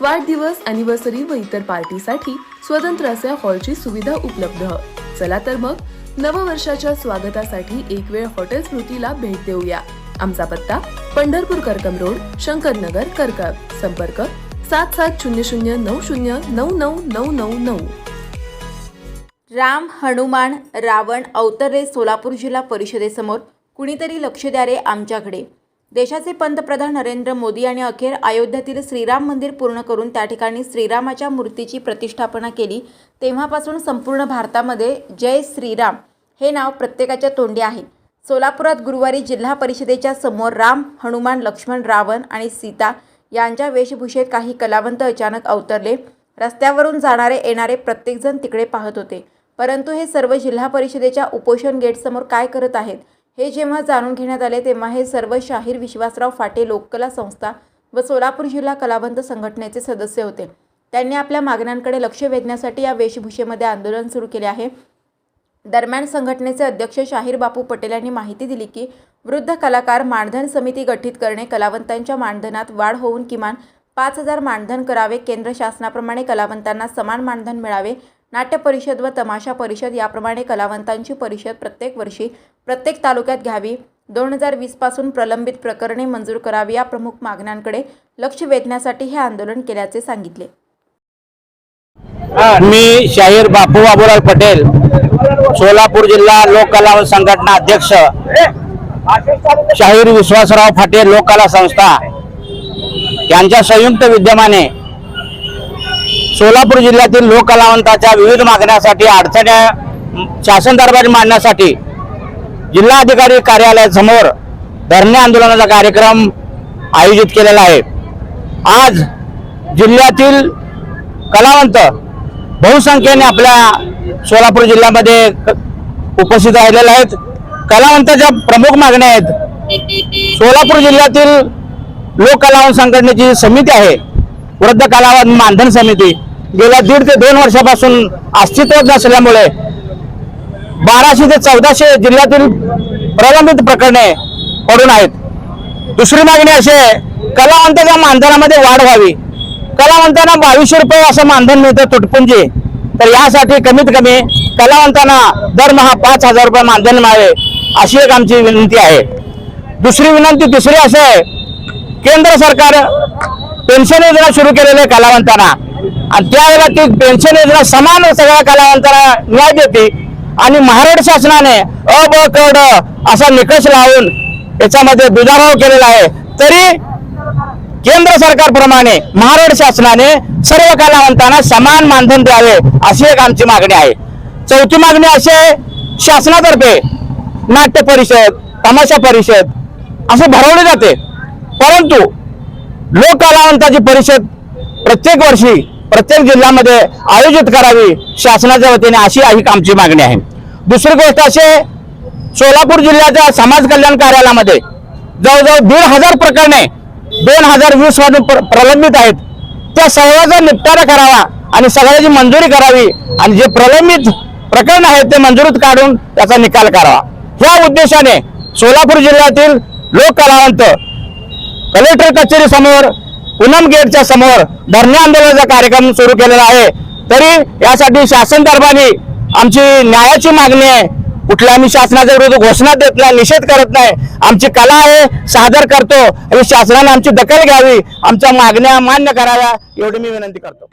वाढदिवस अॅनिव्हर्सरी व इतर पार्टीसाठी स्वतंत्र असे हॉलची सुविधा उपलब्ध. चला तर मग नववर्षाच्या स्वागतासाठी एक वेळ हॉटेल स्मृतीला भेट देऊया. आमचा पत्ता पंढरपूर करकम रोड शंकरनगर करकम संपर्क सात सात शून्य शून्य नऊ शून्य नऊ नऊ नऊ नऊ. नऊ राम हनुमान रावण अवतरले सोलापूर जिल्हा परिषदेसमोर कुणीतरी लक्ष द्या रे आमच्याकडे. देशाचे पंतप्रधान नरेंद्र मोदी यांनी अखेर अयोध्येतील श्रीराम मंदिर पूर्ण करून त्या ठिकाणी श्रीरामाच्या मूर्तीची प्रतिष्ठापना केली. तेव्हापासून संपूर्ण भारतामध्ये जय श्रीराम हे नाव प्रत्येकाच्या तोंडी आहे. सोलापुरात गुरुवारी जिल्हा परिषदेच्या समोर राम हनुमान लक्ष्मण रावण आणि सीता यांच्या वेशभूषेत काही कलावंत अचानक अवतरले. रस्त्यावरून जाणारे येणारे प्रत्येकजण तिकडे पाहत होते. परंतु हे सर्व जिल्हा परिषदेच्या उपोषण गेटसमोर काय करत आहेत? हे जेव्हा जाणून घेण्यात आले तेव्हा हे सर्व शाहीर विश्वासराव फाटे लोककला संस्था व सोलापूर जिल्हा कलावंत संघटनेचे सदस्य होते. त्यांनी आपल्या मागण्यांकडे लक्ष वेधण्यासाठी या वेशभूषेमध्ये आंदोलन सुरू केले आहे. दरम्यान संघटनेचे अध्यक्ष शाहीर बापू पटेल यांनी माहिती दिली की वृद्ध कलाकार मानधन समिती गठीत करणे कलावंतांच्या मानधनात वाढ होऊन किमान पाच हजार मानधन करावे केंद्र शासनाप्रमाणे कलावंतांना समान मानधन मिळावे नाट्य परिषद व तमाशा परिषद याप्रमाणे कलावंतांची परिषद प्रत्येक वर्षी प्रत्येक तालुक्यात घ्यावी. दोन हजार वीसपासून प्रलंबित प्रकरणे मंजूर करावी या प्रमुख मागण्यांकडे लक्ष वेधण्यासाठी हे आंदोलन केल्याचे सांगितले. मी शाहीर बापू बाबूराव पटेल सोलापूर जिल्हा लोककला संघटना अध्यक्ष शाहीर विश्वासराव फाटे लोककला संस्था यांच्या संयुक्त विद्यमाने सोलापूर जिल्ह्यातील लोककलावंताच्या विविध मागण्यासाठी अडचण्या शासन दरबारी मांडण्यासाठी जिल्हाधिकारी कार्यालयासमोर धरणे आंदोलनाचा कार्यक्रम आयोजित केलेला आहे. आज जिल्ह्यातील कलावंत बहुसंख्येने आपल्या सोलापूर जिल्ह्यामध्ये उपस्थित राहिलेले आहेत. कलावंताच्या प्रमुख मागण्या आहेत. सोलापूर जिल्ह्यातील लोक कलावंत संघटनेची समिती आहे. वृद्ध कलावंत मानधन समिती. गेल्या दीड ते दोन वर्षापासून अस्तित्वात नसल्यामुळे बाराशे ते चौदाशे जिल्ह्यातील प्रलंबित प्रकरणे पडून आहेत. दुसरी मागणी अशी आहे कलावंताच्या मानधनामध्ये वाढ व्हावी. कलावंतांना बावीसशे रुपये असं मानधन मिळतं तुटपुंजी. तर यासाठी कमीत कमी कलावंतांना दरमहा पाच हजार रुपये मानधन मिळावे अशी एक आमची विनंती आहे. दुसरी विनंती तिसरी अशी आहे केंद्र सरकार पेन्शन योजना सुरू केलेली आहे कलावंतांना आणि त्यावेळेला ती पेन्शन योजना समान सगळ्या कलावंतांना न्याय देते. आणि महाराष्ट्र शासनाने अ ब क ड असा निकष लावून याच्यामध्ये दुजाभाव केलेला आहे. तरी केंद्र सरकारप्रमाणे महाराष्ट्र शासनाने सर्व कलावंतांना समान मानधन द्यावे अशी एक आमची मागणी आहे. चौथी मागणी अशी आहे शासनातर्फे नाट्य परिषद तमाशा परिषद असे भरवले जाते. परंतु लोक कलावंताची परिषद प्रत्येक वर्षी प्रत्येक जिल्ह्यामध्ये आयोजित करावी शासनाच्या वतीने अशी ही आमची मागणी आहे. दुसरी गोष्ट अशी सोलापूर जिल्ह्याच्या समाज कल्याण कार्यालयामध्ये जवळजवळ दीड हजार प्रकरणे दोन हजार वीस मधून प्र- प्रलंबित आहेत. त्या सर्वांचा निपटारा करावा आणि सगळ्याची मंजुरी करावी आणि जे प्रलंबित प्रकरण आहेत ते मंजुरीत काढून त्याचा निकाल करावा. ह्या उद्देशाने सोलापूर जिल्ह्यातील लोक कलावंत कलेक्टर कचेरी समोर पूनम गेटच्या समोर धरणे आंदोलनाचा कार्यक्रम सुरू केलेला आहे. तरी यासाठी शासन दरबारी आमची न्यायाची मागणी आहे. कुठल्या आम्ही शासनाच्या विरुद्ध घोषणा देत नाही निषेध करत नाही. आमची कला आहे सादर करतो आणि शासनाने आमची दखल घ्यावी. आमच्या मागण्या मान्य कराव्या एवढी मी विनंती करतो.